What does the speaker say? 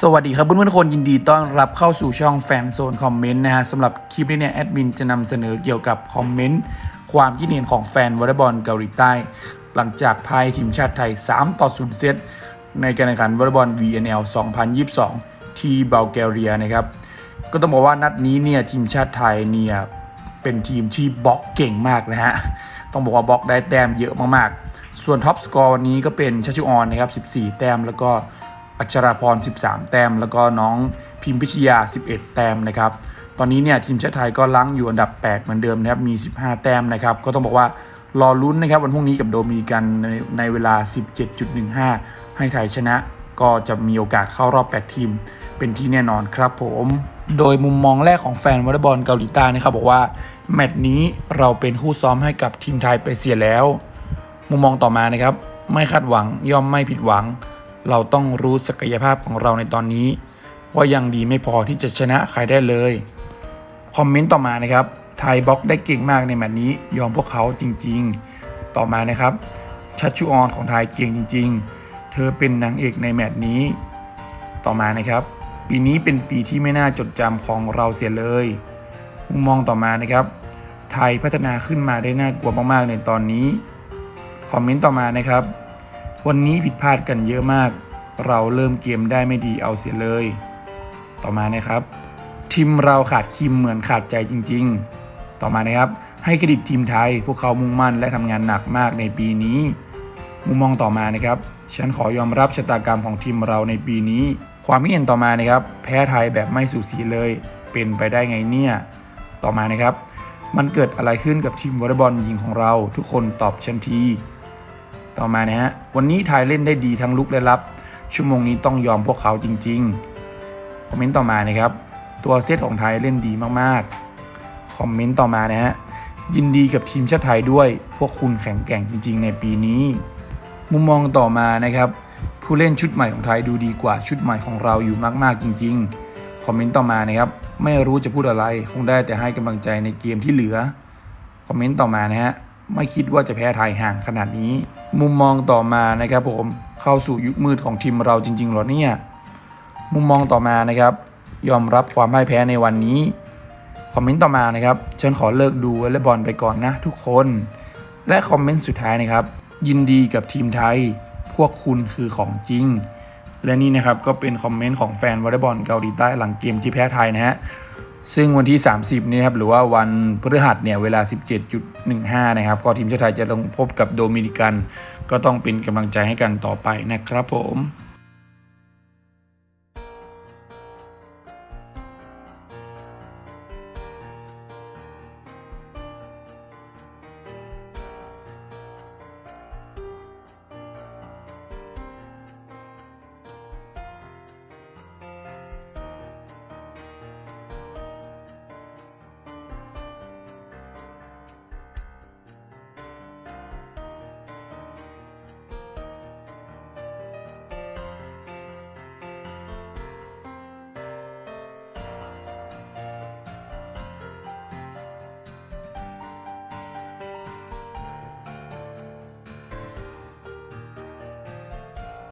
สวัสดีครับเพื่อนๆทุกคนยินดีต้อนรับเข้าสู่ช่องแฟนโซนคอมเมนต์นะฮะสำหรับคลิปนี้เนี่ยแอดมินจะนำเสนอเกี่ยวกับคอมเมนต์ความคิดเห็นของแฟนวอลเลย์บอลเกาหลีใต้ หลังจากพ่ายทีมชาติไทย 3 ต่อ0เซตในการแข่งขันวอลเลย์บอล VNL 2022 ที่บัลแกเรียนะครับ ก็ต้องบอกว่านัดนี้เนี่ยทีมชาติไทยเนี่ยเป็นทีมที่บล็อกเก่งมากนะฮะต้องบอกว่าบล็อกได้แต้มเยอะมากๆ ส่วนท็อปสกอร์วันนี้ก็เป็นชัชชุออนนะครับ14 แต้มแล้วก็ อัชราพร 13 แต้ม แล้วก็น้องพิมพิชยา 11 แต้มนะครับ ตอนนี้เนี่ยทีมชาติไทยก็ลังอยู่อันดับ 8 เหมือนเดิมนะครับ มี 15 แต้มนะครับ ก็ต้องบอกว่ารอลุ้นนะครับวันพรุ่งนี้กับโดมิกันในในเวลา 17.15 ให้ไทยชนะ ก็จะมีโอกาสเข้ารอบ 8 ทีม เป็นที่แน่นอนครับผม โดยมุมมองแรกของแฟนวอลเลย์บอลเกาหลีใต้นะครับบอกว่าแมตช์นี้เราเป็นคู่ซ้อมให้กับทีมไทยไปเสียแล้ว มุมมองต่อมานะครับไม่คาดหวังย่อมไม่ผิดหวัง เราต้องรู้ศักยภาพของเราในตอนนี้ ว่ายังดีไม่พอที่จะชนะใครได้เลย คอมเมนต์ต่อมานะครับไทยบล็อกได้เก่งมากในแมตช์นี้ ยอมพวกเขาจริง ๆ ต่อมานะครับ ชัชชุออนของไทยเก่งจริง ๆ เธอเป็นนางเอกในแมตช์นี้ ต่อมานะครับ ปีนี้เป็นปีที่ไม่น่าจดจำของเราเสียเลยมุมมองต่อมานะครับ ไทยพัฒนาขึ้นมาได้น่ากลัวมากๆในตอนนี้ คอมเมนต์ต่อมานะครับ วันนี้ผิดพลาดกันเยอะมาก เราเริ่มเกมได้ไม่ดีเอาเสียเลย ต่อมานะครับ ทีมเราขาดคิมเหมือนขาดใจจริง ๆ ต่อมานะครับ ให้เครดิตทีมไทย พวกเขามุ่งมั่นและทำงานหนักมากในปีนี้ มุมมองต่อมานะครับ ฉันขอยอมรับชะตากรรมของทีมเราในปีนี้ ความคิดเห็นต่อมานะครับ แพ้ไทยแบบไม่สูสีเลย เป็นไปได้ไงเนี่ย ต่อมานะครับ มันเกิดอะไรขึ้นกับทีมวอลเลย์บอลหญิงของเรา ทุกคนตอบฉันที ต่อมานะฮะ วันนี้ไทยเล่นได้ดีทั้งลุกและรับ ชั่วโมงนี้ต้องยอมพวกเขาจริง ๆ คอมเมนต์ต่อมานะครับ ตัวเซตของไทยเล่นดีมากๆ คอมเมนต์ต่อมานะฮะ ยินดีกับทีมชาติไทยด้วย พวกคุณแข็งแกร่งจริง ๆ ในปีนี้ มุมมองต่อมานะครับ ผู้เล่นชุดใหม่ของไทยดูดีกว่าชุดใหม่ของเราอยู่มากๆจริง ๆ คอมเมนต์ต่อมานะครับ ไม่รู้จะพูดอะไร คงได้แต่ให้กำลังใจในเกมที่เหลือ คอมเมนต์ต่อมานะฮะ ไม่คิดว่าจะแพ้ไทยห่างขนาดนี้ มุมมองต่อมานะครับผมเข้าสู่ยุคมืดของทีมเราจริงๆหรอเนี่ยมุมมองต่อมานะครับ ยอมรับความพ่ายแพ้ในวันนี้คอมเมนต์ต่อมานะครับฉันขอเลิกดูวอลเลย์บอลไปก่อนนะทุกคน และคอมเมนต์สุดท้ายนะครับ ยินดีกับทีมไทย พวกคุณคือของจริง และนี่นะครับก็เป็นคอมเมนต์ของแฟนวอลเลย์บอลเกาหลีใต้หลังเกมที่แพ้ไทยนะฮะ ซึ่งวันที่ 30 นี้ครับหรือว่าวันพฤหัสเนี่ยเวลา 17.15 นะครับ ก็ทีมชาติไทยจะต้องพบกับโดมินิกัน ก็ต้องเป็นกำลังใจให้กันต่อไปนะครับผม